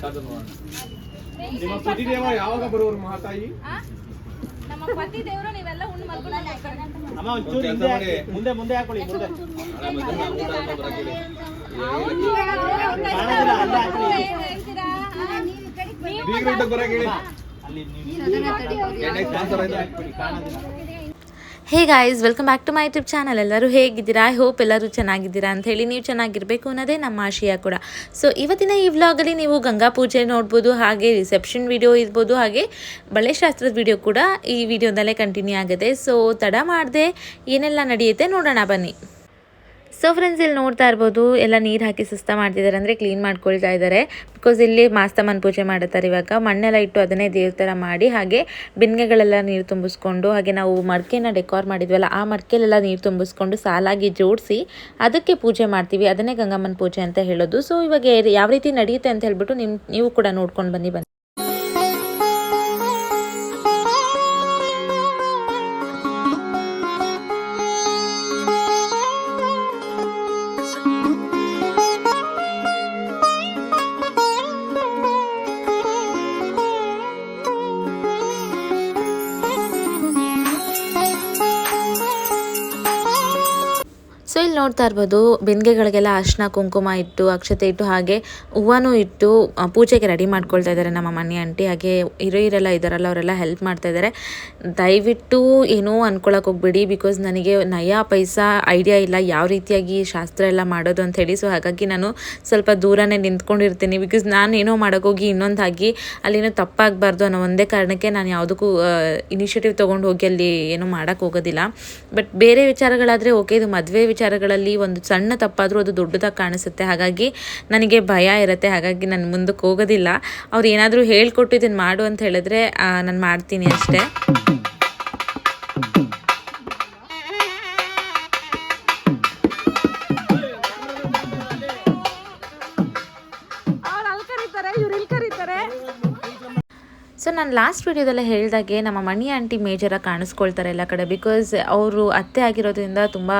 ಕಾದು ಪತಿ ದೇವ ನಿಮ್ಮ ಯಾವಾಗ ಬರುವರು ಮಹಾತಾಯಿ? ನಮ್ಮ ಪತಿ ದೇವರು ನೀವೆಲ್ಲ ಉಣ್ಣು. ಅಮ್ಮ ಒಂಚೂರು ಒಂದ್ ಹಿಂದೆ ಹಾಕಿ. ಮುಂದೆ ಮುಂದೆ ಹಾಕೊಳ್ಳಿ ಮುಂದೆ. ಅಲ್ಲೇ ಹಾಕೊಳ್ಳಿ. ಏನ್ ಹೇಳ್ತೀರಾ? ಆ? ಬೀಗ್ರ ಊಟಕ್ಕೆ ಬರಕ್ಕೆ ಹೇಳಿ ಅಲ್ಲಿ ನೀವು ಕಾಣೋದಿಲ್ಲ. Hey guys welcome back to my YouTube channel ಎಲ್ಲರೂ ಹೇಗಿದ್ದೀರಾ? ಐ ಹೋಪ್ ಎಲ್ಲರೂ ಚೆನ್ನಾಗಿದ್ದೀರಾ ಅಂತ ಹೇಳಿ ನೀವು ಚೆನ್ನಾಗಿರಬೇಕು ಅನ್ನೋದೇ ನಮ್ಮ ಆಶಯ ಕೂಡ. ಸೊ ಇವತ್ತಿನ ಈ ವ್ಲಾಗಲ್ಲಿ ನೀವು ಗಂಗಾ ಪೂಜೆ ನೋಡ್ಬೋದು, ಹಾಗೆ ರಿಸೆಪ್ಷನ್ ವಿಡಿಯೋ ಇರ್ಬೋದು, ಹಾಗೆ ಬಳೆ ಶಾಸ್ತ್ರದ ವಿಡಿಯೋ ಕೂಡ ಈ ವಿಡಿಯೋದಲ್ಲೇ ಕಂಟಿನ್ಯೂ ಆಗಿದೆ ಸೊ ತಡ ಮಾಡದೆ ಏನೆಲ್ಲ ನಡೆಯುತ್ತೆ ನೋಡೋಣ ಬನ್ನಿ. ಸೊ ಫ್ರೆಂಡ್ಸ್ ಇಲ್ಲಿ ನೋಡ್ತಾ ಇರ್ಬೋದು, ಎಲ್ಲ ನೀರು ಹಾಕಿ ಸುಸ್ತ ಮಾಡ್ತಿದ್ದಾರೆ ಅಂದರೆ ಕ್ಲೀನ್ ಮಾಡ್ಕೊಳ್ತಾ ಇದ್ದಾರೆ ಬಿಕಾಸ್ ಇಲ್ಲಿ ಮಾಸ್ತಮನ್ ಪೂಜೆ ಮಾಡುತ್ತಾರೆ ಇವಾಗ. ಮಣ್ಣೆಲ್ಲ ಇಟ್ಟು ಅದನ್ನೇ ದೇವ್ರ ಥರ ಮಾಡಿ, ಹಾಗೆ ಬಿನ್ನೆಗಳೆಲ್ಲ ನೀರು ತುಂಬಿಸ್ಕೊಂಡು, ಹಾಗೆ ನಾವು ಮಡಿಕೆನ ಡೆಕೋರ್ ಮಾಡಿದ್ವಲ್ಲ, ಆ ಮಡಿಕೆಲೆಲ್ಲ ನೀರು ತುಂಬಿಸ್ಕೊಂಡು ಸಾಲಾಗಿ ಜೋಡಿಸಿ ಅದಕ್ಕೆ ಪೂಜೆ ಮಾಡ್ತೀವಿ. ಅದನ್ನೇ ಗಂಗಮ್ಮನ ಪೂಜೆ ಅಂತ ಹೇಳೋದು. ಸೊ ಇವಾಗ ಯಾವ ರೀತಿ ನಡೆಯುತ್ತೆ ಅಂತ ಹೇಳ್ಬಿಟ್ಟು ನಿಮ್ ನೀವು ಕೂಡ ನೋಡ್ಕೊಂಡು ಬನ್ನಿ ಬನ್ನಿ. ನೋಡ್ತಾ ಇರ್ಬೋದು ಬೆನ್ಗೆಗಳಿಗೆಲ್ಲ ಅರ್ಶಿನ, ಕುಂಕುಮ ಇಟ್ಟು, ಅಕ್ಷತೆ ಇಟ್ಟು ಹಾಗೆ ಹೂವನೂ ಇಟ್ಟು ಪೂಜೆಗೆ ರೆಡಿ ಮಾಡ್ಕೊಳ್ತಾ ಇದ್ದಾರೆ ನಮ್ಮ ಮನೆ ಆಂಟಿ. ಹಾಗೆ ಹಿರಿಯರೆಲ್ಲ ಇದ್ದಾರಲ್ಲ ಅವರೆಲ್ಲ ಹೆಲ್ಪ್ ಮಾಡ್ತಾ ಇದ್ದಾರೆ. ದಯವಿಟ್ಟು ಏನೂ ಅನ್ಕೊಳಕ್ಕೆ ಹೋಗ್ಬೇಡಿ ಬಿಕಾಸ್ ನನಗೆ ನಯಾ ಪೈಸಾ ಐಡಿಯಾ ಇಲ್ಲ, ಯಾವ ರೀತಿಯಾಗಿ ಶಾಸ್ತ್ರ ಎಲ್ಲ ಮಾಡೋದು ಅಂತ ಹೇಳಿ. ಸೊ ಹಾಗಾಗಿ ನಾನು ಸ್ವಲ್ಪ ದೂರನೇ ನಿಂತ್ಕೊಂಡಿರ್ತೀನಿ. ಬಿಕಾಸ್ ನಾನು ಏನೋ ಮಾಡೋಕ್ಕೋಗಿ ಇನ್ನೊಂದಾಗಿ ಅಲ್ಲೇನೋ ತಪ್ಪಾಗಬಾರ್ದು ಅನ್ನೋ ಒಂದೇ ಕಾರಣಕ್ಕೆ ನಾನು ಯಾವುದಕ್ಕೂ ಇನಿಷಿಯೇಟಿವ್ ತೊಗೊಂಡು ಹೋಗಿ ಅಲ್ಲಿ ಏನೂ ಮಾಡೋಕ್ಕೆ ಹೋಗೋದಿಲ್ಲ. ಬಟ್ ಬೇರೆ ವಿಚಾರಗಳಾದರೆ ಓಕೆ ಇದು ಮದುವೆ ವಿಚಾರಗಳಲ್ಲಿ ಒಂದು ಸಣ್ಣ ತಪ್ಪಾದರೂ ಅದು ದೊಡ್ಡದಾಗಿ ಕಾಣಿಸುತ್ತೆ. ಹಾಗಾಗಿ ನನಗೆ ಭಯ ಇರುತ್ತೆ. ಹಾಗಾಗಿ ನಾನು ಮುಂದಕ್ಕೆ ಹೋಗೋದಿಲ್ಲ. ಅವ್ರು ಏನಾದರೂ ಹೇಳ್ಕೊಟ್ಟು ಇದನ್ನು ಮಾಡು ಅಂತ ಹೇಳಿದ್ರೆ ನಾನು ಮಾಡ್ತೀನಿ ಅಷ್ಟೇ. ಸೊ ನಾನು ಲಾಸ್ಟ್ ವಿಡಿಯೋದಲ್ಲೇ ಹೇಳಿದಾಗೆ ನಮ್ಮ ಮಣಿ ಆಂಟಿ ಮೇಜರಾಗಿ ಕಾಣಿಸ್ಕೊಳ್ತಾರೆ ಎಲ್ಲ ಕಡೆ ಬಿಕಾಸ್ ಅವರು ಅತ್ತೆ ಆಗಿರೋದ್ರಿಂದ ತುಂಬ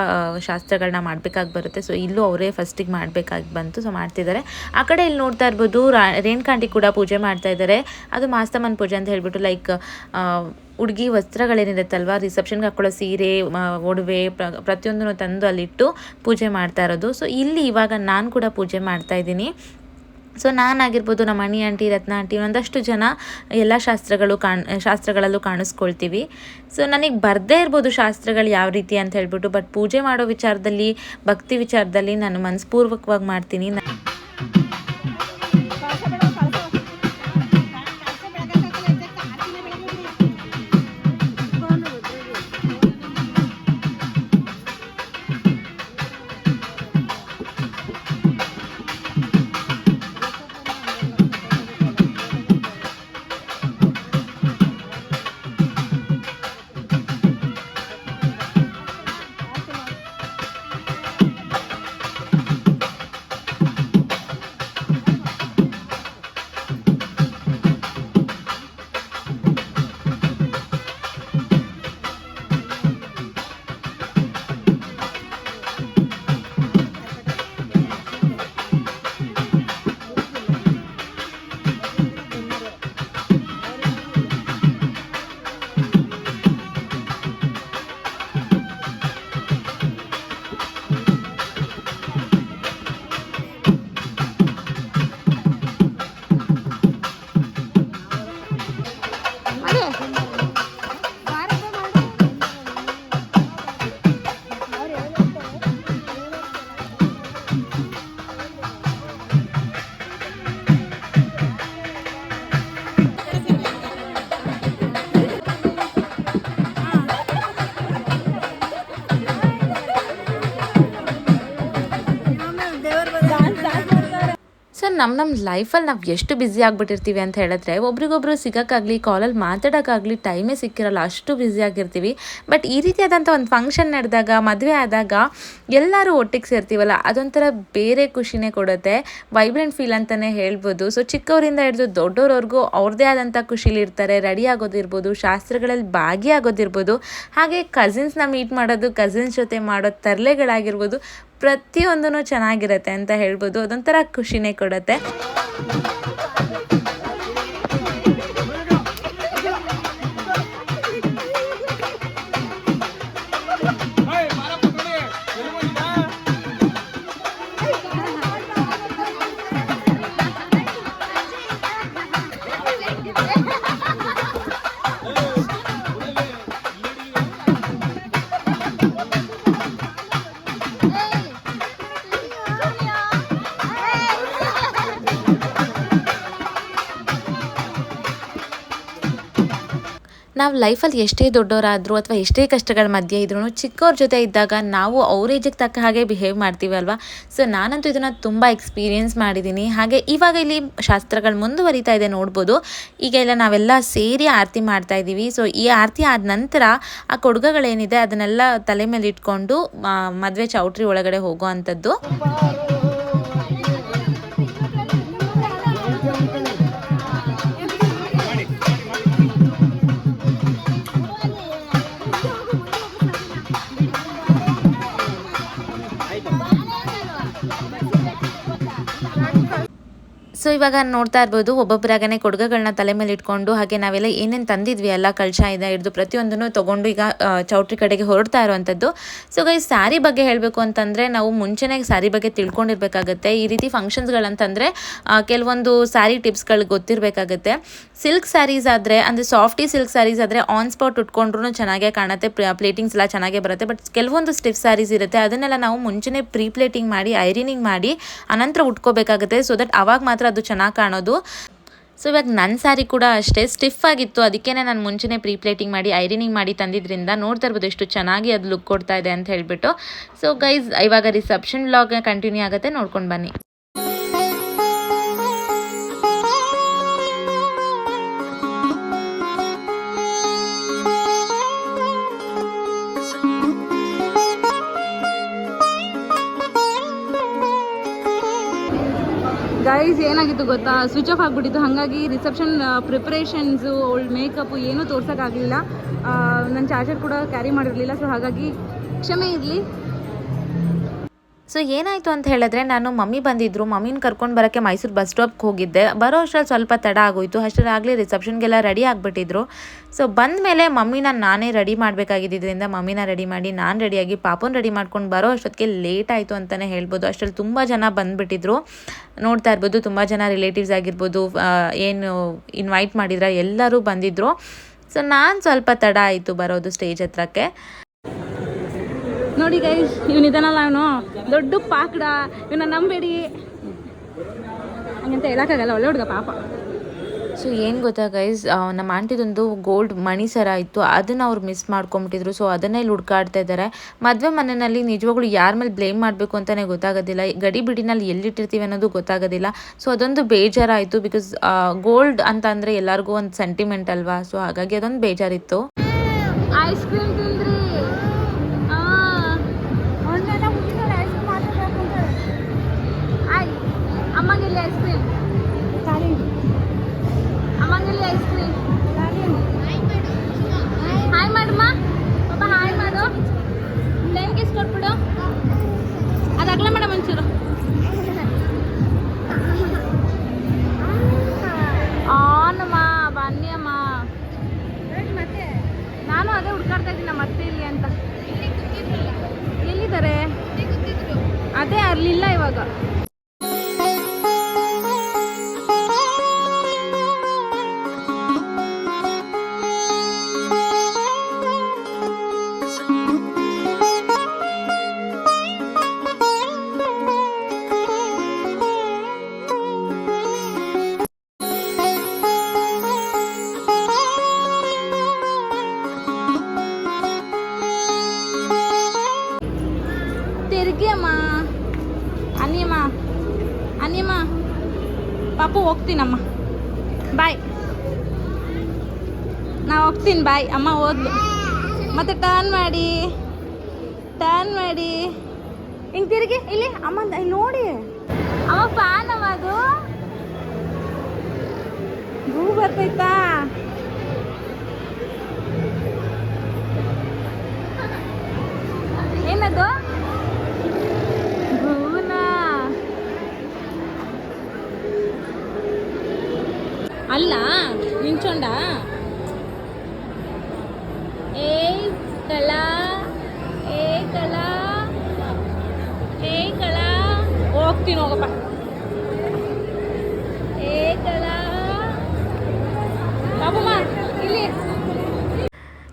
ಶಾಸ್ತ್ರಗಳನ್ನ ಮಾಡಬೇಕಾಗಿ ಬರುತ್ತೆ. ಸೊ ಇಲ್ಲೂ ಅವರೇ ಫಸ್ಟಿಗೆ ಮಾಡಬೇಕಾಗಿ ಬಂತು. ಸೊ ಮಾಡ್ತಿದ್ದಾರೆ ಆ ಕಡೆ ಇಲ್ಲಿ ನೋಡ್ತಾ ಇರ್ಬೋದು ರೇಣುಕಾಂಟಿ ಕೂಡ ಪೂಜೆ ಮಾಡ್ತಾ ಇದ್ದಾರೆ ಅದು ಮಾಸ್ತಮನ್ ಪೂಜೆ ಅಂತ ಹೇಳಿಬಿಟ್ಟು ಲೈಕ್ ಹುಡುಗಿ ವಸ್ತ್ರಗಳೇನಿರುತ್ತಲ್ವ ರಿಸೆಪ್ಷನ್ಗೆ ಹಾಕೊಳ್ಳೋ ಸೀರೆ ಒಡವೆ ಪ್ರ, ಪ್ರತಿಯೊಂದನ್ನು ತಂದು ಅಲ್ಲಿಟ್ಟು ಪೂಜೆ ಮಾಡ್ತಾ ಇರೋದು. ಸೊ ಇಲ್ಲಿ ಇವಾಗ ನಾನು ಕೂಡ ಪೂಜೆ ಮಾಡ್ತಾ ಇದ್ದೀನಿ. ಸೊ ನಾನಾಗಿರ್ಬೋದು ನಮ್ಮ ಅಣ್ಣಿ, ಆಂಟಿ, ರತ್ನ, ಆಂಟಿ ಒಂದಷ್ಟು ಜನ ಎಲ್ಲ ಶಾಸ್ತ್ರಗಳು ಕಾಣ್, ಶಾಸ್ತ್ರಗಳಲ್ಲೂ ಕಾಣಿಸ್ಕೊಳ್ತೀವಿ. ಸೊ ನನಗೆ ಬರದೇ ಇರ್ಬೋದು ಶಾಸ್ತ್ರಗಳು ಯಾವ ರೀತಿ ಅಂತ ಹೇಳ್ಬಿಟ್ಟು, ಬಟ್ ಪೂಜೆ ಮಾಡೋ ವಿಚಾರದಲ್ಲಿ, ಭಕ್ತಿ ವಿಚಾರದಲ್ಲಿ ನಾನು ಮನಸ್ಪೂರ್ವಕವಾಗಿ ಮಾಡ್ತೀನಿ. ನಮ್ಮ ನಮ್ಮ ಲೈಫಲ್ಲಿ ನಾವು ಎಷ್ಟು ಬ್ಯುಸಿ ಆಗಿಬಿಟ್ಟಿರ್ತೀವಿ ಅಂತ ಹೇಳಿದ್ರೆ, ಒಬ್ರಿಗೊಬ್ರು ಸಿಗೋಕ್ಕಾಗಲಿ ಕಾಲಲ್ಲಿ ಮಾತಾಡೋಕ್ಕಾಗಲಿ ಟೈಮೇ ಸಿಕ್ಕಿರಲ್ಲ, ಅಷ್ಟು ಬ್ಯುಸಿ ಆಗಿರ್ತೀವಿ. ಬಟ್ ಈ ರೀತಿಯಾದಂಥ ಒಂದು ಫಂಕ್ಷನ್ ನಡೆದಾಗ, ಮದುವೆ ಆದಾಗ ಎಲ್ಲರೂ ಒಟ್ಟಿಗೆ ಸೇರ್ತೀವಲ್ಲ, ಅದೊಂಥರ ಬೇರೆ ಖುಷಿನೇ ಕೊಡುತ್ತೆ. ವೈಬ್ರೆಂಟ್ ಫೀಲ್ ಅಂತಲೇ ಹೇಳ್ಬೋದು. ಸೊ ಚಿಕ್ಕವರಿಂದ ಹಿಡಿದು ದೊಡ್ಡವ್ರವ್ರಿಗೂ ಅವ್ರದ್ದೇ ಆದಂಥ ಖುಷಿಲಿರ್ತಾರೆ ರೆಡಿ ಆಗೋದಿರ್ಬೋದು, ಶಾಸ್ತ್ರಗಳಲ್ಲಿ ಭಾಗಿಯಾಗೋದಿರ್ಬೋದು. ಹಾಗೆ ಕಸಿನ್ಸ್ನ ಮೀಟ್ ಮಾಡೋದು ಕಸಿನ್ಸ್ ಜೊತೆ ಮಾಡೋ ತರಲೆಗಳಾಗಿರ್ಬೋದು. ಪ್ರತಿಯೊಂದೂ ಚೆನ್ನಾಗಿರುತ್ತೆ ಅಂತ ಹೇಳ್ಬೋದು. ಅದೊಂಥರ ಖುಷಿನೇ ಕೊಡುತ್ತೆ. ನಾವು ಲೈಫಲ್ಲಿ ಎಷ್ಟೇ ದೊಡ್ಡವರಾದರೂ ಅಥವಾ ಎಷ್ಟೇ ಕಷ್ಟಗಳ ಮಧ್ಯೆ ಇದ್ರೂ ಚಿಕ್ಕವ್ರ ಜೊತೆ ಇದ್ದಾಗ ನಾವು ಅವ್ರ ಏಜಿಗೆ ತಕ್ಕ ಹಾಗೆ ಬಿಹೇವ್ ಮಾಡ್ತೀವಿ ಅಲ್ವಾ? ಸೊ ನಾನಂತೂ ಇದನ್ನು ತುಂಬ ಎಕ್ಸ್ಪೀರಿಯೆನ್ಸ್ ಮಾಡಿದ್ದೀನಿ. ಹಾಗೆ ಇವಾಗ ಇಲ್ಲಿ ಶಾಸ್ತ್ರಗಳು ಮುಂದುವರಿತಾ ಇದೆ ನೋಡ್ಬೋದು. ಈಗ ಎಲ್ಲ ನಾವೆಲ್ಲ ಸೇರಿ ಆರತಿ ಮಾಡ್ತಾ ಇದ್ದೀವಿ. ಸೊ ಈ ಆರತಿ ಆದ ನಂತರ ಆ ಕೊಡುಗೆಗಳೇನಿದೆ ಅದನ್ನೆಲ್ಲ ತಲೆ ಮೇಲೆ ಇಟ್ಕೊಂಡು ಮದುವೆ ಚೌಟ್ರಿ ಒಳಗಡೆ ಹೋಗೋ ಅಂಥದ್ದು ಸೊ ಇವಾಗ ನೋಡ್ತಾ ಇರ್ಬೋದು, ಒಬ್ಬೊಬ್ಬರಾಗನೆ ಕೊಡುಗೆಗಳನ್ನ ತಲೆ ಮೇಲೆ ಇಟ್ಕೊಂಡು, ಹಾಗೆ ನಾವೆಲ್ಲ ಏನೇನು ತಂದಿದ್ವಿ, ಎಲ್ಲ ಕಳಶ ಇದೆ ಹಿಡಿದು ಪ್ರತಿಯೊಂದನ್ನು ತೊಗೊಂಡು ಈಗ ಚೌಟ್ರಿ ಕಡೆಗೆ ಹೊರಡ್ತಾ ಇರುವಂಥದ್ದು. ಸೊ ಈ ಸ್ಯಾರಿ ಬಗ್ಗೆ ಹೇಳಬೇಕು ಅಂತಂದರೆ, ನಾವು ಮುಂಚೆನೇ ಸ್ಯಾರಿ ಬಗ್ಗೆ ತಿಳ್ಕೊಂಡಿರ್ಬೇಕಾಗತ್ತೆ. ಈ ರೀತಿ ಫಂಕ್ಷನ್ಸ್ಗಳಂತಂದರೆ ಕೆಲವೊಂದು ಸ್ಯಾರಿ ಟಿಪ್ಸ್ಗಳು ಗೊತ್ತಿರಬೇಕಾಗತ್ತೆ. ಸಿಲ್ಕ್ ಸ್ಯಾರೀಸ್ ಆದರೆ, ಅಂದರೆ ಸಾಫ್ಟಿ ಸಿಲ್ಕ್ ಸ್ಯಾರೀಸ್ ಆದರೆ ಆನ್ ಸ್ಪಾಟ್ ಉಟ್ಕೊಂಡ್ರೂ ಚೆನ್ನಾಗೇ ಕಾಣುತ್ತೆ ಪ್ಲೇಟಿಂಗ್ಸ್ ಎಲ್ಲ ಚೆನ್ನಾಗೇ ಬರುತ್ತೆ. ಬಟ್ ಕೆಲವೊಂದು ಸ್ಟಿಫ್ ಸ್ಯಾರೀಸ್ ಇರುತ್ತೆ, ಅದನ್ನೆಲ್ಲ ನಾವು ಮುಂಚೆನೇ ಪ್ರೀ ಪ್ಲೇಟಿಂಗ್ ಮಾಡಿ ಐರಿನಿಂಗ್ ಮಾಡಿ, ಅನಂತರ ಉಟ್ಕೋಬೇಕಾಗುತ್ತೆ. ಸೊ ದಟ್ ಅವಾಗ ಮಾತ್ರ ಅದು ಚೆನ್ನಾಗಿ ಕಾಣೋದು. ಸೊ ಇವಾಗ ನನ್ನ ಸ್ಯಾರಿ ಕೂಡ ಅಷ್ಟೇ ಸ್ಟಿಫ್ ಆಗಿತ್ತು. ಅದಕ್ಕೇ ನಾನು ಮುಂಚೆನೇ ಪ್ರೀ ಪ್ಲೇಟಿಂಗ್ ಮಾಡಿ ಐರಿನಿಂಗ್ ಮಾಡಿ ತಂದಿದ್ರಿಂದ ನೋಡ್ತಾ ಇರ್ಬೋದು ಎಷ್ಟು ಚೆನ್ನಾಗಿ ಅದು ಲುಕ್ ಕೊಡ್ತಾ ಇದೆ ಅಂತ ಹೇಳ್ಬಿಟ್ಟು. ಸೊ ಗೈಸ್ ಇವಾಗ ರಿಸೆಪ್ಷನ್ ಬ್ಲಾಗ್ ಕಂಟಿನ್ಯೂ ಆಗುತ್ತೆ. ನೋಡ್ಕೊಂಡು ಬನ್ನಿ. ಗೈಸ್ ಏನಾಗಿತ್ತು ಗೊತ್ತಾ? ಸ್ವಿಚ್ ಆಫ್ ಆಗಿಬಿಟ್ಟಿತ್ತು. ಹಾಗಾಗಿ ರಿಸೆಪ್ಷನ್ ಪ್ರಿಪ್ರೇಷನ್ಸು ಓಲ್ಡ್ ಮೇಕಪ್ಪು ಏನೂ ತೋರ್ಸೋಕ್ಕಾಗಲಿಲ್ಲ. ನನ್ನ ಚಾರ್ಜರ್ ಕೂಡ ಕ್ಯಾರಿ ಮಾಡಿರಲಿಲ್ಲ. ಸೊ ಹಾಗಾಗಿ ಕ್ಷಮೆ ಇರಲಿ. ಸೊ ಏನಾಯಿತು ಅಂತ ಹೇಳಿದ್ರೆ ನಾನು ಮಮ್ಮಿ ಬಂದಿದ್ದರು ಮಮ್ಮಿನ ಕರ್ಕೊಂಡು ಬರೋಕ್ಕೆ ಮೈಸೂರು ಬಸ್ ಸ್ಟಾಪ್ಗೆ ಹೋಗಿದ್ದೆ. ಬರೋ ಅಷ್ಟರಲ್ಲಿ ಸ್ವಲ್ಪ ತಡ ಆಗೋಯ್ತು. ಅಷ್ಟರಾಗಲಿ ರಿಸೆಪ್ಷನ್ಗೆಲ್ಲ ರೆಡಿ ಆಗಿಬಿಟ್ಟಿದ್ರು. ಸೊ ಬಂದ ಮೇಲೆ ಮಮ್ಮಿನ ನಾನೇ ರೆಡಿ ಮಾಡಬೇಕಾಗಿದ್ದರಿಂದ ಮಮ್ಮಿನ ರೆಡಿ ಮಾಡಿ, ನಾನು ರೆಡಿಯಾಗಿ ಪಾಪನ ರೆಡಿ ಮಾಡ್ಕೊಂಡು ಬರೋ ಅಷ್ಟೊತ್ತಿಗೆ ಲೇಟ್ ಆಯಿತು ಅಂತಲೇ ಹೇಳ್ಬೋದು. ಅಷ್ಟರಲ್ಲಿ ತುಂಬ ಜನ ಬಂದುಬಿಟ್ಟಿದ್ರು. ನೋಡ್ತಾ ಇರ್ಬೋದು, ತುಂಬ ಜನ ರಿಲೇಟಿವ್ಸ್ ಆಗಿರ್ಬೋದು ಏನು ಇನ್ವೈಟ್ ಮಾಡಿದ್ರೆ ಎಲ್ಲರೂ ಬಂದಿದ್ದರು ಸೊ ನಾನು ಸ್ವಲ್ಪ ತಡ ಆಯಿತು ಬರೋದು ಸ್ಟೇಜ್ ಹತ್ರಕ್ಕೆ. ನೋಡಿ ಗೈಸ್ ಇವನಿದ್ದಾನಲ್ಲ ಅವನು. ದೊಡ್ಡ ಪಾಕಡ ಇವನ ನಂಬೇಡಿ. ಹಂಗಂತ ಹೇಳೋಕ್ಕಾಗಲ್ಲ ಒಳ್ಳೆ ಹುಡುಗ ಪಾಪ. ಸೊ ಏನು ಗೊತ್ತಾ ಗೈಸ್ ನಮ್ಮ ಆಂಟಿದೊಂದು ಗೋಲ್ಡ್ ಮಣಿ ಸರ ಇತ್ತು ಅದನ್ನು ಅವ್ರು ಮಿಸ್ ಮಾಡ್ಕೊಂಬಿಟ್ಟಿದ್ರು. ಸೊ ಅದನ್ನೇ ಇಲ್ಲಿ ಹುಡ್ಕಾಡ್ತಾ ಇದ್ದಾರೆ ಮದುವೆ ಮನೆಯಲ್ಲಿ ನಿಜವಾಗ್ಲೂ ಯಾರ ಮೇಲೆ ಬ್ಲೇಮ್ ಮಾಡಬೇಕು ಅಂತಲೇ ಗೊತ್ತಾಗೋದಿಲ್ಲ. ಗಡಿ ಬಿಡಿನಲ್ಲಿ ಎಲ್ಲಿಟ್ಟಿರ್ತೀವಿ ಅನ್ನೋದು ಗೊತ್ತಾಗೋದಿಲ್ಲ. ಸೊ ಅದೊಂದು ಬೇಜಾರಾಯಿತು ಬಿಕಾಸ್ ಗೋಲ್ಡ್ ಅಂತ ಅಂದರೆ ಎಲ್ಲರಿಗೂ ಒಂದು ಸೆಂಟಿಮೆಂಟ್ ಅಲ್ವಾ? ಸೊ ಹಾಗಾಗಿ ಅದೊಂದು ಬೇಜಾರಿತ್ತು. ಐಸ್ ಕ್ರೀಮ್ ಪಾಪು ಹೋಗ್ತೀನಮ್ಮ. ಬಾಯ್. ನಾ ಹೋಗ್ತೀನಿ, ಬಾಯ್. ಅಮ್ಮ ಓದ್ಲು ಮತ್ತೆ ಟರ್ನ್ ಮಾಡಿ. ಟರ್ನ್ ಮಾಡಿ. ಹಿಂಗೆ ತಿರುಗಿ, ಇಲ್ಲಿ, ಅಮ್ಮ ನೋಡಿ. ಅಮ್ಮ ಫ್ಯಾನ್ ಅಮ್ಮ ಅದು. ಹೂ ಬರ್ತೈತಾ?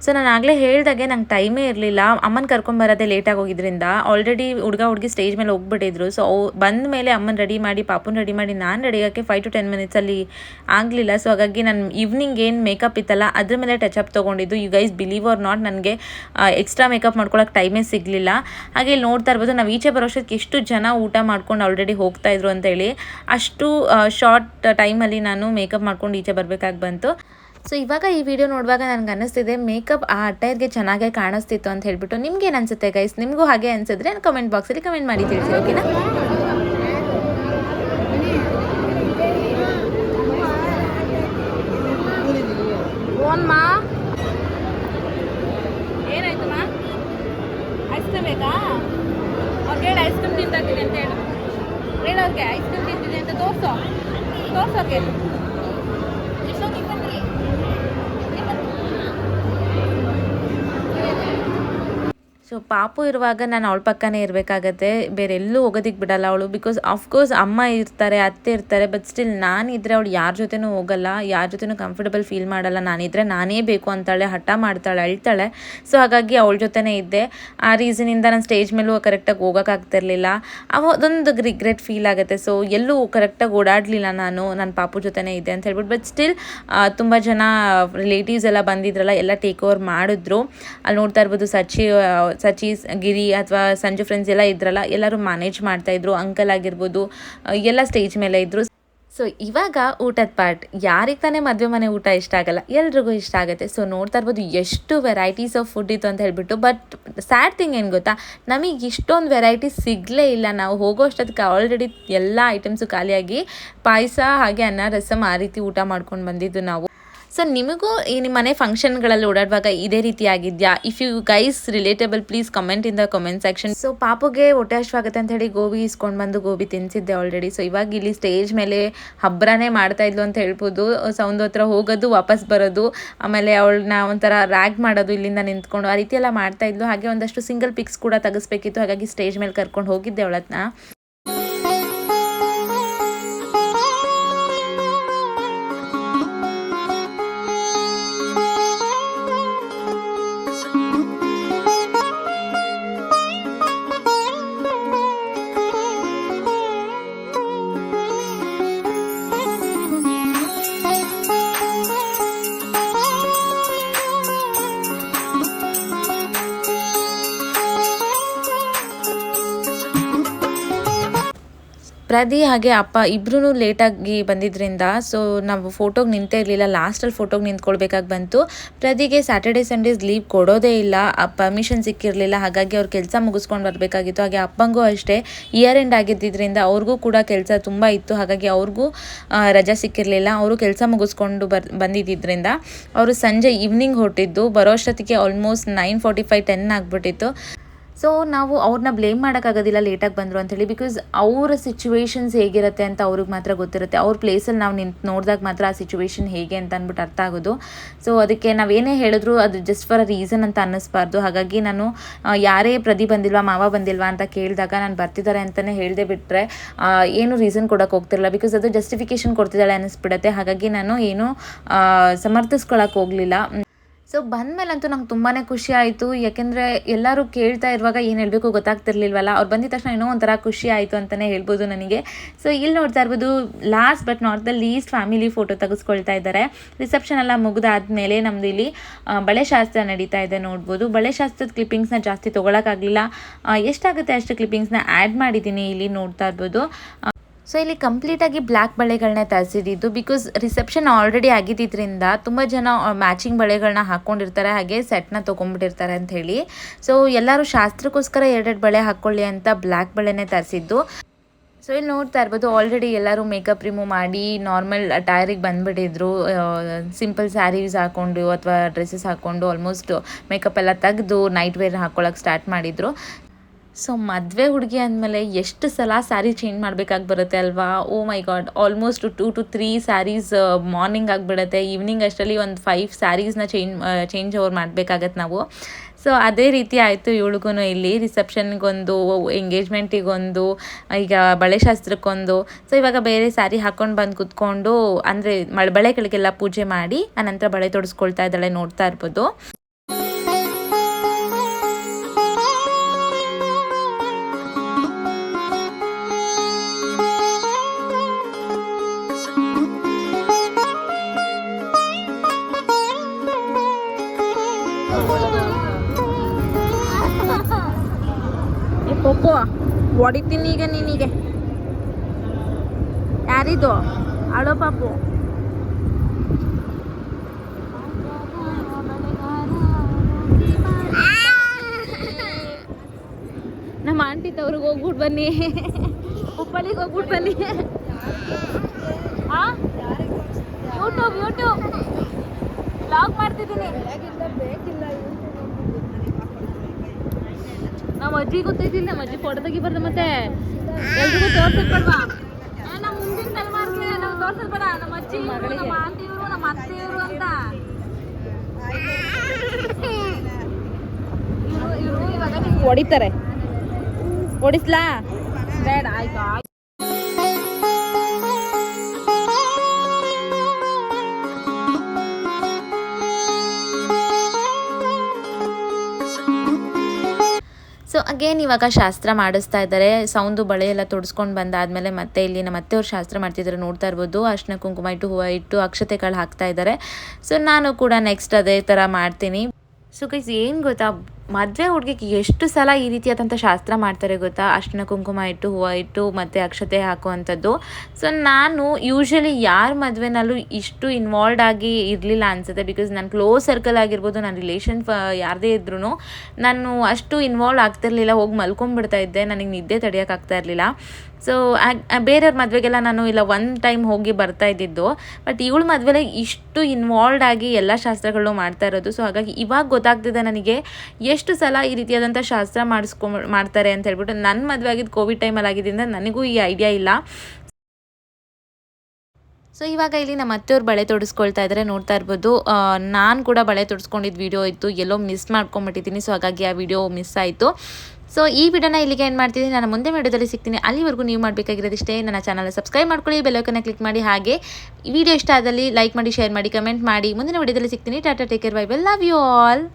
ಸೊ ನಾನು ಆಗಲೇ ಹೇಳ್ದಾಗೆ ನಂಗೆ ಟೈಮೇ ಇರಲಿಲ್ಲ. ಅಮ್ಮನ ಕರ್ಕೊಂಬರೋದೇ ಲೇಟಾಗಿ ಹೋಗಿದ್ರಿಂದ ಆಲ್ರೆಡಿ ಹುಡುಗ ಹುಡುಗಿ ಸ್ಟೇಜ್ ಮೇಲೆ ಹೋಗ್ಬಿಟ್ಟಿದ್ರು. ಸೊ ಬಂದ ಮೇಲೆ ಅಮ್ಮನ ರೆಡಿ ಮಾಡಿ, ಪಾಪುನ ರೆಡಿ ಮಾಡಿ ನಾನು ರೆಡಿ ಆಗೋಕ್ಕೆ ಫೈವ್ ಟು ಟೆನ್ ಮಿನಿಟ್ಸಲ್ಲಿ ಆಗಲಿಲ್ಲ. ಸೊ ಹಾಗಾಗಿ ನಾನು ಈವ್ನಿಂಗ್ ಏನು ಮೇಕಪ್ ಇತ್ತಲ್ಲ, ಅದ್ರ ಮೇಲೆ ಟಚಪ್ ತೊಗೊಂಡಿದ್ದು. You guys believe or not ನನಗೆ ಎಕ್ಸ್ಟ್ರಾ ಮೇಕಪ್ ಮಾಡ್ಕೊಳಕ್ಕೆ ಟೈಮೇ ಸಿಗಲಿಲ್ಲ. ಹಾಗೆ ಇಲ್ಲಿ ನೋಡ್ತಾ ಇರ್ಬೋದು, ನಾವು ಈಚೆ ಬರೋಷ್ಟಕ್ಕೆ ಎಷ್ಟು ಜನ ಊಟ ಮಾಡ್ಕೊಂಡು ಆಲ್ರೆಡಿ ಹೋಗ್ತಾ ಇದ್ರು ಅಂತೇಳಿ ಅಷ್ಟು ಶಾರ್ಟ್ ಟೈಮಲ್ಲಿ ನಾನು ಮೇಕಪ್ ಮಾಡ್ಕೊಂಡು ಈಚೆ ಬರಬೇಕಾಗಿ ಬಂತು. ಸೊ ಇವಾಗ ಈ ವಿಡಿಯೋ ನೋಡುವಾಗ ನನಗೆ ಅನ್ನಿಸ್ತಿದೆ, ಮೇಕಪ್ ಆ ಅಟ್ಟೈರ್ಗೆ ಚೆನ್ನಾಗೇ ಕಾಣಿಸ್ತಿತ್ತು ಅಂತ ಹೇಳ್ಬಿಟ್ಟು ನಿಮ್ಗೆ ಏನು ಅನ್ಸುತ್ತೆ ಗೈಸ್ ನಿಮಗೂ ಹಾಗೆ ಅನ್ಸಿದ್ರೆ ಕಮೆಂಟ್ ಬಾಕ್ಸಲ್ಲಿ ಕಮೆಂಟ್ ಮಾಡಿ ತಿಳಿಸಿ ಓಕೆನಾ ಪಾಪು ಇರುವಾಗ ನಾನು ಅವಳ ಪಕ್ಕನೇ ಇರಬೇಕಾಗತ್ತೆ. ಬೇರೆ ಎಲ್ಲೂ ಹೋಗೋದಿಕ್ಕೆ ಬಿಡಲ್ಲ ಅವಳು. ಬಿಕಾಸ್ ಆಫ್ಕೋರ್ಸ್ ಅಮ್ಮ ಇರ್ತಾರೆ ಅತ್ತೆ ಇರ್ತಾರೆ ಬಟ್ ಸ್ಟಿಲ್ ನಾನಿದ್ರೆ ಅವಳು ಯಾರ ಜೊತೆನೂ ಹೋಗಲ್ಲ ಯಾರ ಜೊತೆನೂ ಕಂಫರ್ಟಬಲ್ ಫೀಲ್ ಮಾಡಲ್ಲ. ನಾನಿದ್ರೆ ನಾನೇ ಬೇಕು ಅಂತಾಳೆ ಹಠ ಮಾಡ್ತಾಳೆ ಅಳ್ತಾಳೆ. ಸೊ ಹಾಗಾಗಿ ಅವಳ ಜೊತೆನೇ ಇದ್ದೆ. ಆ ರೀಸನಿಂದ ನಾನು ಸ್ಟೇಜ್ ಮೇಲೂ ಕರೆಕ್ಟಾಗಿ ಹೋಗೋಕ್ಕಾಗ್ತಿರ್ಲಿಲ್ಲ ಅದೊಂದು ರಿಗ್ರೆಟ್ ಫೀಲ್ ಆಗುತ್ತೆ. ಸೊ ಎಲ್ಲೂ ಕರೆಕ್ಟಾಗಿ ಓಡಾಡಲಿಲ್ಲ ನಾನು ನನ್ನ ಪಾಪು ಜೊತೆನೇ ಇದ್ದೆ ಅಂತ ಹೇಳ್ಬಿಟ್ಟು ಬಟ್ ಸ್ಟಿಲ್ ತುಂಬ ಜನ ರಿಲೇಟಿವ್ಸ್ ಎಲ್ಲ ಬಂದಿದ್ರಲ್ಲ ಎಲ್ಲ ಟೇಕ್ ಓವರ್ ಮಾಡಿದ್ರು. ಅಲ್ಲಿ ನೋಡ್ತಾ ಇರ್ಬೋದು ಸಚಿ ಆ, ಸಚಿ ಗಿರಿ ಅಥವಾ ಸಂಜು ಫ್ರೆಂಡ್ಸ್ ಎಲ್ಲ ಇದ್ರಲ್ಲ, ಎಲ್ಲರೂ ಮ್ಯಾನೇಜ್ ಮಾಡ್ತಾಯಿದ್ರು ಅಂಕಲ್ ಆಗಿರ್ಬೋದು ಎಲ್ಲ ಸ್ಟೇಜ್ ಮೇಲೆ ಇದ್ದರು ಸೊ ಇವಾಗ ಊಟದ ಪಾರ್ಟ್ ಯಾರಿಗೆ ತಾನೇ ಮದುವೆ ಮನೆ ಊಟ ಇಷ್ಟ ಆಗಲ್ಲ, ಎಲ್ರಿಗೂ ಇಷ್ಟ ಆಗುತ್ತೆ. ಸೊ ನೋಡ್ತಾ ಇರ್ಬೋದು ಎಷ್ಟು ವೆರೈಟೀಸ್ ಆಫ್ ಫುಡ್ ಇತ್ತು ಅಂತ ಹೇಳ್ಬಿಟ್ಟು ಬಟ್ ಸ್ಯಾಡ್ ಥಿಂಗ್ ಏನು ಗೊತ್ತಾ, ನಮಗೆ ಇಷ್ಟೊಂದು ವೆರೈಟಿ ಸಿಗಲೇ ಇಲ್ಲ. ನಾವು ಹೋಗೋ ಅಷ್ಟೊತ್ತಿಗೆ ಆಲ್ರೆಡಿ ಎಲ್ಲ ಐಟಮ್ಸು ಖಾಲಿಯಾಗಿ ಪಾಯಸ ಹಾಗೆ ಅನ್ನ, ರಸಮ್ ಆ ರೀತಿ ಊಟ ಮಾಡ್ಕೊಂಡು ಬಂದಿದ್ದು ನಾವು. ಸೊ ನಿಮಗೂ ಈ ನಿಮ್ಮ ಮನೆ ಫಂಕ್ಷನ್ಗಳಲ್ಲಿ ಓಡಾಡುವಾಗ ಇದೇ ರೀತಿ ಆಗಿದೆಯಾ? If you guys relatable please comment in the comment section so ಪಾಪುಗೆ ಹೊಟ್ಟೆ ಹಶ್ವಾಗುತ್ತೆ ಅಂತ ಹೇಳಿ ಗೋಬಿ ಇಸ್ಕೊಂಡು ಬಂದು ಗೋಬಿ ತಿನ್ಸಿದ್ದೆ ಆಲ್ರೆಡಿ ಸೊ ಇವಾಗ ಇಲ್ಲಿ ಸ್ಟೇಜ್ ಮೇಲೆ ಹಬ್ಬರನೇ ಮಾಡ್ತಾ ಇದ್ಲು ಅಂತ ಹೇಳ್ಬೋದು. ಸೌಂದ್ ಹತ್ರ ಹೋಗೋದು, ವಾಪಸ್ ಬರೋದು, ಆಮೇಲೆ ಅವಳನ್ನ ಒಂಥರ ರ್ಯಾಗ್ ಮಾಡೋದು ಇಲ್ಲಿಂದ ನಿಂತ್ಕೊಂಡು ಆ ರೀತಿ ಎಲ್ಲ ಮಾಡ್ತಾ ಇದ್ಲು. ಹಾಗೆ ಒಂದಷ್ಟು ಸಿಂಗಲ್ ಪಿಕ್ಸ್ ಕೂಡ ತೆಗಿಸ್ಬೇಕಿತ್ತು. ಹಾಗಾಗಿ ಸ್ಟೇಜ್ ಮೇಲೆ ಕರ್ಕೊಂಡು ಹೋಗಿದ್ದೆ ಅವಳನ್ನ ಪ್ರದಿ ಹಾಗೆ ಅಪ್ಪ ಇಬ್ರು ಲೇಟಾಗಿ ಬಂದಿದ್ದರಿಂದ ಸೊ ನಾವು ಫೋಟೋಗೆ ನಿಂತೇ ಇರಲಿಲ್ಲ. ಲಾಸ್ಟಲ್ಲಿ ಫೋಟೋಗೆ ನಿಂತ್ಕೊಳ್ಬೇಕಾಗಿ ಬಂತು. ಪ್ರದಿಗೆ ಸ್ಯಾಟರ್ಡೆ ಸಂಡೇಸ್ ಲೀವ್ ಕೊಡೋದೇ ಇಲ್ಲ. ಪರ್ಮಿಷನ್ ಸಿಕ್ಕಿರಲಿಲ್ಲ. ಹಾಗಾಗಿ ಅವ್ರು ಕೆಲಸ ಮುಗಿಸ್ಕೊಂಡು ಬರಬೇಕಾಗಿತ್ತು. ಹಾಗೆ ಅಪ್ಪಂಗೂ ಅಷ್ಟೇ. ಇಯರ್ ಎಂಡ್ ಆಗಿದ್ದರಿಂದ ಅವ್ರಿಗೂ ಕೂಡ ಕೆಲಸ ತುಂಬ ಇತ್ತು. ಹಾಗಾಗಿ ಅವ್ರಿಗೂ ರಜಾ ರಜೆ ಸಿಕ್ಕಿರಲಿಲ್ಲ. ಅವರು ಕೆಲಸ ಮುಗಿಸ್ಕೊಂಡು ಬರ್ ಬಂದಿದ್ದರಿಂದ ಅವರು ಸಂಜೆ ಈವ್ನಿಂಗ್ ಹೊರಟಿದ್ದು. ಬರೋ ಅಷ್ಟೊತ್ತಿಗೆ almost nine forty five ten ಆಗಿಬಿಟ್ಟಿತ್ತು. ಸೊ ನಾವು ಅವ್ರನ್ನ ಬ್ಲೇಮ್ ಮಾಡೋಕ್ಕಾಗೋದಿಲ್ಲ ಲೇಟಾಗಿ ಬಂದರು ಅಂತೇಳಿ ಬಿಕಾಸ್ ಅವರ ಸಿಚುವೇಶನ್ಸ್ ಹೇಗಿರುತ್ತೆ ಅಂತ ಅವ್ರಿಗೆ ಮಾತ್ರ ಗೊತ್ತಿರುತ್ತೆ. ಅವ್ರ ಪ್ಲೇಸಲ್ಲಿ ನಾವು ನಿಂತು ನೋಡಿದಾಗ ಮಾತ್ರ ಆ ಸಿಚುವೇಶನ್ ಹೇಗೆ ಅಂತ ಅಂದ್ಬಿಟ್ಟು ಅರ್ಥ ಆಗೋದು. ಸೊ ಅದಕ್ಕೆ ನಾವೇನೇ ಹೇಳಿದ್ರು ಅದು ಜಸ್ಟ್ ಫಾರ್ ಅ ರೀಸನ್ ಅಂತ ಅನ್ನಿಸ್ಬಾರ್ದು. ಹಾಗಾಗಿ ನಾನು ಯಾರೇ ಪ್ರತಿ ಬಂದಿಲ್ವಾ, ಮಾವ ಬಂದಿಲ್ವಾ ಅಂತ ಕೇಳಿದಾಗ ನಾನು ಬರ್ತಿದ್ದಾರೆ ಅಂತಲೇ ಹೇಳದೆ ಬಿಟ್ಟರೆ ಏನು ರೀಸನ್ ಕೊಡೋಕೆ ಹೋಗ್ತಿರಲ್ಲ ಬಿಕಾಸ್ ಅದು ಜಸ್ಟಿಫಿಕೇಶನ್ ಕೊಡ್ತಿದ್ದಾಳೆ ಅನ್ನಿಸ್ಬಿಡುತ್ತೆ. ಹಾಗಾಗಿ ನಾನು ಏನು ಸಮರ್ಥಿಸ್ಕೊಳಕ್ಕೆ ಹೋಗಲಿಲ್ಲ. ಸೊ ಬಂದಮೇಲಂತೂ ನಂಗೆ ತುಂಬಾ ಖುಷಿ ಆಯಿತು. ಯಾಕೆಂದರೆ ಎಲ್ಲರೂ ಕೇಳ್ತಾ ಇರುವಾಗ ಏನು ಹೇಳಬೇಕು ಗೊತ್ತಾಗ್ತಿರ್ಲಿಲ್ವಲ್ಲ. ಅವ್ರು ಬಂದಿದ ತಕ್ಷಣ ಏನೋ ಒಂಥರ ಖುಷಿ ಆಯಿತು ಅಂತಲೇ ಹೇಳ್ಬೋದು ನನಗೆ. ಸೊ ಇಲ್ಲಿ ನೋಡ್ತಾ ಇರ್ಬೋದು last but not the least family photo ತೆಗೆಸ್ಕೊಳ್ತಾ ಇದ್ದಾರೆ. ರಿಸೆಪ್ಷನ್ ಎಲ್ಲ ಮುಗಿದಾದ್ಮೇಲೆ ನಮ್ಮದು ಇಲ್ಲಿ ಆ, ಬಳೆ ಶಾಸ್ತ್ರ ನಡೀತಾ ಇದೆ ನೋಡ್ಬೋದು. ಬಳೆ ಶಾಸ್ತ್ರದ ಕ್ಲಿಪ್ಪಿಂಗ್ಸ್ನ ಜಾಸ್ತಿ ತೊಗೊಳಕ್ಕಾಗಲಿಲ್ಲ. ಎಷ್ಟಾಗುತ್ತೆ ಅಷ್ಟು ಕ್ಲಿಪ್ಪಿಂಗ್ಸ್ನ ಆ್ಯಡ್ ಮಾಡಿದ್ದೀನಿ ಇಲ್ಲಿ ನೋಡ್ತಾ ಇರ್ಬೋದು. ಸೊ ಇಲ್ಲಿ ಕಂಪ್ಲೀಟಾಗಿ ಬ್ಲ್ಯಾಕ್ ಬಳೆಗಳನ್ನ ತರಿಸಿದ್ದು ಬಿಕಾಸ್ ರಿಸೆಪ್ಷನ್ ಆಲ್ರೆಡಿ ಆಗಿದ್ದರಿಂದ ತುಂಬ ಜನ ಮ್ಯಾಚಿಂಗ್ ಬಳೆಗಳನ್ನ ಹಾಕ್ಕೊಂಡಿರ್ತಾರೆ ಹಾಗೆ ಸೆಟ್ನ ತೊಗೊಂಡ್ಬಿಟ್ಟಿರ್ತಾರೆ ಅಂತ ಹೇಳಿ. ಸೊ ಎಲ್ಲರೂ ಶಾಸ್ತ್ರಕ್ಕೋಸ್ಕರ ಎರಡೆರಡು ಬಳೆ ಹಾಕ್ಕೊಳ್ಳಿ ಅಂತ ಬ್ಲ್ಯಾಕ್ ಬಳೆನೇ ತರಿಸಿದ್ದು. ಸೊ ಇಲ್ಲಿ ನೋಡ್ತಾ ಇರ್ಬೋದು ಆಲ್ರೆಡಿ ಎಲ್ಲರೂ ಮೇಕಪ್ ರಿಮೂವ್ ಮಾಡಿ ನಾರ್ಮಲ್ ಟೈರಿಗೆ ಬಂದುಬಿಟ್ಟಿದ್ರು. ಸಿಂಪಲ್ ಸ್ಯಾರೀಸ್ ಹಾಕ್ಕೊಂಡು ಅಥವಾ ಡ್ರೆಸ್ಸಸ್ ಹಾಕ್ಕೊಂಡು ಆಲ್ಮೋಸ್ಟ್ ಮೇಕಪ್ ಎಲ್ಲ ತೆಗೆದು ನೈಟ್ ವೇರ್ ಹಾಕ್ಕೊಳಕ್ಕೆ ಸ್ಟಾರ್ಟ್ ಮಾಡಿದರು. ಸೊ ಮದುವೆ ಹುಡುಗಿ ಅಂದಮೇಲೆ ಎಷ್ಟು ಸಲ ಸ್ಯಾರಿ ಚೇಂಜ್ ಮಾಡಬೇಕಾಗಿ ಬರುತ್ತೆ ಅಲ್ವಾ? ಓ my god almost two to three saris morning ಆಗಿಬಿಡುತ್ತೆ. ಈವ್ನಿಂಗ್ ಅಷ್ಟರಲ್ಲಿ ಒಂದು ಫೈವ್ ಸ್ಯಾರೀಸ್ನ ಚೇಂಜ್ ಚೇಂಜ್ ಓವರ್ ಮಾಡಬೇಕಾಗತ್ತೆ ನಾವು. ಸೊ ಅದೇ ರೀತಿ ಆಯಿತು ಇವಳಿಗೂ ಇಲ್ಲಿ. ರಿಸೆಪ್ಷನ್ಗೊಂದು ಎಂಗೇಜ್ಮೆಂಟಿಗೊಂದು ಈಗ ಬಳೆ ಶಾಸ್ತ್ರಕ್ಕೊಂದು. ಸೊ ಇವಾಗ ಬೇರೆ ಸ್ಯಾರಿ ಹಾಕ್ಕೊಂಡು ಬಂದು ಕುತ್ಕೊಂಡು, ಅಂದರೆ ಮಳೆ, ಬಳೆಗಳಿಗೆಲ್ಲ ಪೂಜೆ ಮಾಡಿ, ಆನಂತರ ಬಳೆ ತೊಡಿಸ್ಕೊಳ್ತಾ ಇದ್ದಾಳೆ ನೋಡ್ತಾ ಇರ್ಬೋದು. ಪಪ್ಪು ಹೊಡಿತೀನಿ ಈಗ ನಿನಗೆ. ಯಾರಿದು? ಅಳೋ ಪಾಪು. ನಮ್ಮ ಆಂಟಿ ತವ್ರಿಗೆ ಹೋಗ್ಬಿಟ್ಟು ಬನ್ನಿ. ಉಪ್ಪಳಿಗೆ ಹೋಗ್ಬಿಟ್ಟು ಬನ್ನಿ. ಯೂಟ್ಯೂಬ್ ಯೂಟ್ಯೂಬ್ ಬ್ಲಾಗ್ ಮಾಡ್ತಿದ್ದೀನಿ. ನಮ್ಮ ಅಜ್ಜಿ ಗೊತ್ತೈತಿಲ್ಲ ನಮ್ಮ ಅಜ್ಜಿ ಫೋಟೋ ತೆಗಿಬಾರ್ದು ಮತ್ತೆ. ಎಲ್ರಿಗೂ ತೋರ್ಸದ್ ಬೇಡ್ವಾ? ನಮ್ಮ ಮುಂದಿನ ತಲೆಮಾರಿಗೆ ನಾವು ತೋರ್ಸದ್ ಬೇಡ. ನಮ್ಮ ಅಜ್ಜಿ ನಮ್ಮ ಆಂಟಿ ಇವರು ನಮ್ಮ ಅತ್ತೆ ಇವರು ಅಂತ. ಇವ್ರು- ಇವಾಗ ಹೊಡಿತಾರೆ. ಹೊಡಿಸ್ಲಾ? ಬೇಡ ಆಯ್ತು. ಅಗೇನ್ ಇವಾಗ ಶಾಸ್ತ್ರ ಮಾಡಿಸ್ತಾ ಇದ್ದಾರೆ. ಸೌಂದು ಬಳೆ ಎಲ್ಲ ತೊಡಸ್ಕೊಂಡು ಬಂದಾದ್ಮೇಲೆ ಮತ್ತೆ ಇಲ್ಲಿ ನಮ್ಮ ಅತ್ತೆಯವ್ರು ಶಾಸ್ತ್ರ ಮಾಡ್ತಿದ್ದಾರೆ ನೋಡ್ತಾ ಇರ್ಬೋದು. ಅರ್ಶಿನ ಕುಂಕುಮ ಇಟ್ಟು ಹೂವು ಇಟ್ಟು ಅಕ್ಷತೆಗಳು ಹಾಕ್ತಾ ಇದ್ದಾರೆ. ಸೊ ನಾನು ಕೂಡ ನೆಕ್ಸ್ಟ್ ಅದೇ ಥರ ಮಾಡ್ತೀನಿ. ಸೊ ಗೈಸ್ ಏನು ಗೊತ್ತಾ? ಮದುವೆ ಹುಡುಗಿಗೆ ಎಷ್ಟು ಸಲ ಈ ರೀತಿಯಾದಂಥ ಶಾಸ್ತ್ರ ಮಾಡ್ತಾರೆ ಗೊತ್ತಾ? ಅರ್ಶಿನ ಕುಂಕುಮ ಇಟ್ಟು, ಹೂವು ಇಟ್ಟು, ಮತ್ತು ಅಕ್ಷತೆ ಹಾಕುವಂಥದ್ದು. ಸೊ ನಾನು ಯೂಶ್ವಲಿ ಯಾರ ಮದುವೆನಲ್ಲೂ ಇಷ್ಟು ಇನ್ವಾಲ್ವ್ಡ್ ಆಗಿ ಇರಲಿಲ್ಲ ಅನಿಸುತ್ತೆ. ಬಿಕಾಸ್ ನನ್ನ ಕ್ಲೋಸ್ ಸರ್ಕಲ್ ಆಗಿರ್ಬೋದು ನನ್ನ ರಿಲೇಷನ್ ಯಾರದೇ ಇದ್ರೂ ನಾನು ಅಷ್ಟು ಇನ್ವಾಲ್ವ್ ಆಗ್ತಿರ್ಲಿಲ್ಲ. ಹೋಗಿ ಮಲ್ಕೊಂಡ್ಬಿಡ್ತಾ ಇದ್ದೆ. ನನಗೆ ನಿದ್ದೆ ತಡೆಯೋಕ್ಕಾಗ್ತಾ ಇರಲಿಲ್ಲ. ಸೊ ಬೇರೆಯವ್ರ ಮದುವೆಗೆಲ್ಲ ನಾನು ಇಲ್ಲ ಒನ್ ಟೈಮ್ ಹೋಗಿ ಬರ್ತಾ ಇದ್ದಿದ್ದು. ಬಟ್ ಇವಳ ಮದುವೆಲೆ ಇಷ್ಟು ಇನ್ವಾಲ್ವ್ಡ್ ಆಗಿ ಎಲ್ಲ ಶಾಸ್ತ್ರಗಳು ಮಾಡ್ತಾ ಇರೋದು. ಸೊ ಹಾಗಾಗಿ ಇವಾಗ ಗೊತ್ತಾಗ್ತಿದೆ ನನಗೆ ಎಷ್ಟು ಸಲ ಈ ರೀತಿಯಾದಂಥ ಶಾಸ್ತ್ರ ಮಾಡಿಸ್ಕೊ, ಮಾಡ್ತಾರೆ ಅಂತ ಹೇಳ್ಬಿಟ್ಟು ನನ್ನ ಮದುವೆ ಆಗಿದ್ದು ಕೋವಿಡ್ ಟೈಮಲ್ಲಿ ಆಗಿದ್ದರಿಂದ ನನಗೂ ಈ ಐಡಿಯಾ ಇಲ್ಲ. ಸೊ ಇವಾಗ ಇಲ್ಲಿ ನಮ್ಮ ಅತ್ತೆಯವ್ರು ಬಳೆ ತೊಡಿಸ್ಕೊಳ್ತಾ ಇದ್ದಾರೆ ನೋಡ್ತಾ ಇರ್ಬೋದು. ನಾನು ಕೂಡ ಬಳೆ ತೊಡಿಸ್ಕೊಂಡಿದ್ದು ವಿಡಿಯೋ ಇತ್ತು. ಎಲ್ಲೋ ಮಿಸ್ ಮಾಡ್ಕೊಂಬಿಟ್ಟಿದ್ದೀನಿ ಸೊ ಹಾಗಾಗಿ ಆ ವಿಡಿಯೋ ಮಿಸ್ ಆಯಿತು. ಸೊ ಈ ವಿಡಿಯೋನ ಇಲ್ಲಿಗೆ ಏನು ಮಾಡ್ತಿದ್ದೀನಿ. ನಾನು ಮುಂದೆ ವಿಡಿಯೋದಲ್ಲಿ ಸಿಗ್ತೀನಿ. ಅಲ್ಲಿವರೆಗೂ ನೀವು ಮಾಡಬೇಕಾಗಿರೋದಿಷ್ಟೇ. ನನ್ನ ಚಾನಲ್ ಸಬ್ಸ್ಕ್ರೈಬ್ ಮಾಡ್ಕೊಳ್ಳಿ ಬೆಲ್ಲೈಕನ್ನ ಕ್ಲಿಕ್ ಮಾಡಿ. ಹಾಗೆ ವಿಡಿಯೋ ಇಷ್ಟ ಆದಲ್ಲಿ ಲೈಕ್ ಮಾಡಿ ಶೇರ್ ಮಾಡಿ ಕಮೆಂಟ್ ಮಾಡಿ. ಮುಂದಿನ ವಿಡಿಯೋದಲ್ಲಿ ಸಿಗ್ತೀನಿ. Tata take care bye bell love you all